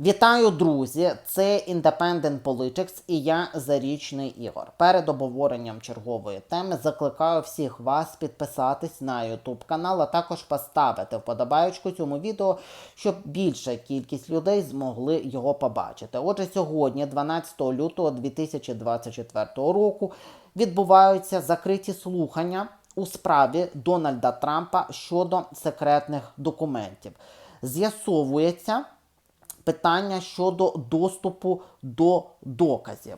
Вітаю, друзі! Це Independent Politics і я Зарічний Ігор. Перед обговоренням чергової теми закликаю всіх вас підписатись на YouTube канал, а також поставити вподобаючку цьому відео, щоб більша кількість людей змогли його побачити. Отже, сьогодні, 12 лютого 2024 року, відбуваються закриті слухання у справі Дональда Трампа щодо секретних документів. З'ясовується питання щодо доступу до доказів.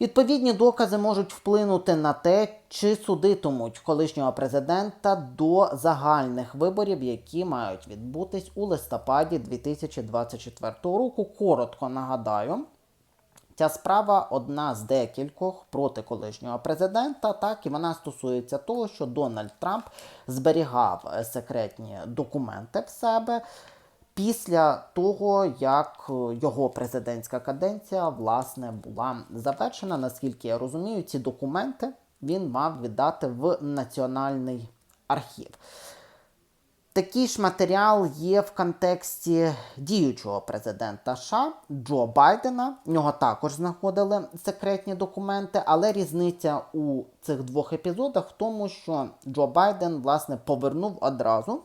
Відповідні докази можуть вплинути на те, чи судитимуть колишнього президента до загальних виборів, які мають відбутись у листопаді 2024 року. Коротко нагадаю. Ця справа одна з декількох проти колишнього президента, так і вона стосується того, що Дональд Трамп зберігав секретні документи в себе після того, як е, його президентська каденція власне була завершена. Наскільки я розумію, ці документи він мав віддати в національний архів. Такий ж матеріал є в контексті діючого президента США Джо Байдена. В нього також знаходили секретні документи, але різниця у цих двох епізодах в тому, що Джо Байден власне повернув одразу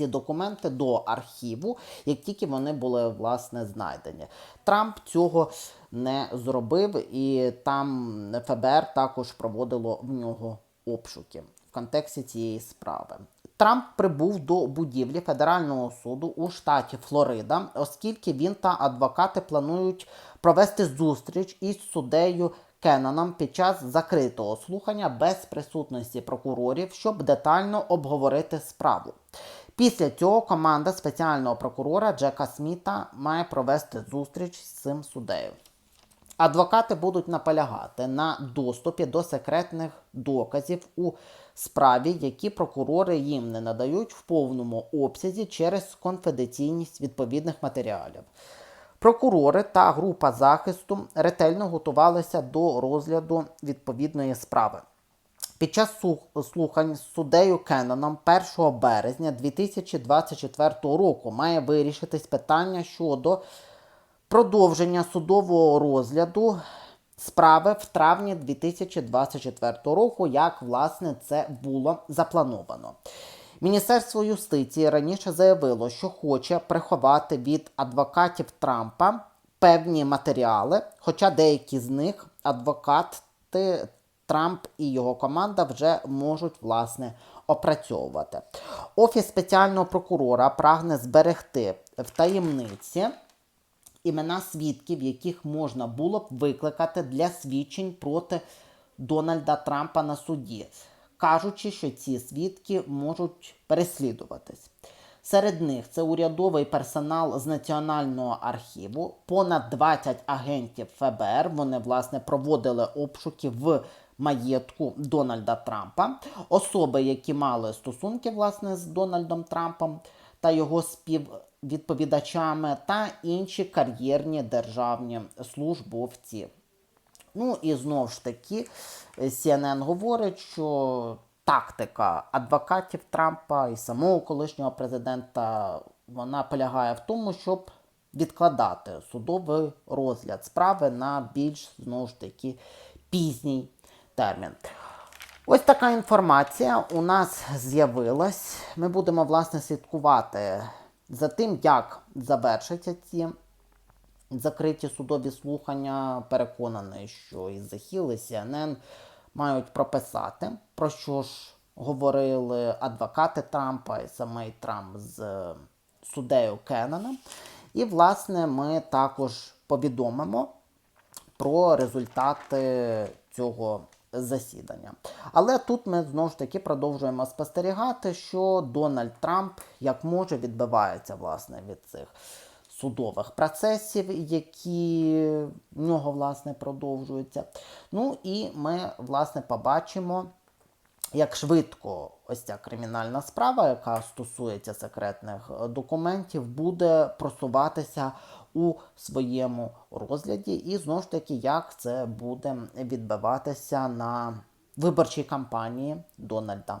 ці документи до архіву, як тільки вони були власне знайдені. Трамп цього не зробив, і там ФБР також проводило в нього обшуки в контексті цієї справи. Трамп прибув до будівлі федерального суду у штаті Флорида, оскільки він та адвокати планують провести зустріч із суддею Кенноном під час закритого слухання без присутності прокурорів, щоб детально обговорити справу. Після цього команда спеціального прокурора Джека Сміта має провести зустріч з цим суддею. Адвокати будуть наполягати на доступі до секретних доказів у справі, які прокурори їм не надають в повному обсязі через конфіденційність відповідних матеріалів. Прокурори та група захисту ретельно готувалися до розгляду відповідної справи. Під час слухань з суддею Кенноном 1 березня 2024 року має вирішитись питання щодо продовження судового розгляду справи в травні 2024 року, як власне це було заплановано. Міністерство юстиції раніше заявило, що хоче приховати від адвокатів Трампа певні матеріали, хоча деякі з них адвокати Трамп і його команда вже можуть власне опрацьовувати. Офіс спеціального прокурора прагне зберегти в таємниці імена свідків, яких можна було б викликати для свідчень проти Дональда Трампа на суді, кажучи, що ці свідки можуть переслідуватись. Серед них це урядовий персонал з Національного архіву, понад 20 агентів ФБР. Вони власне проводили обшуки в маєтку Дональда Трампа, особи, які мали стосунки власне з Дональдом Трампом та його співвідповідачами, та інші кар'єрні державні службовці. Ну і знову ж таки, CNN говорить, що тактика адвокатів Трампа і самого колишнього президента вона полягає в тому, щоб відкладати судовий розгляд справи на більш знову ж таки пізній термін. Ось така інформація у нас з'явилась. Ми будемо власне слідкувати за тим, як завершаться ці закриті судові слухання. Переконаний, що і Захіл, і CNN мають прописати, про що ж говорили адвокати Трампа і самий Трамп з суддею Кенноном. І, власне, ми також повідомимо про результати цього засідання. Але тут ми знову ж таки продовжуємо спостерігати, що Дональд Трамп як може відбивається власне від цих судових процесів, які в нього власне продовжуються. Ну і ми власне побачимо. Як швидко ось ця кримінальна справа, яка стосується секретних документів, буде просуватися у своєму розгляді, і знову ж таки, як це буде відбиватися на виборчій кампанії Дональда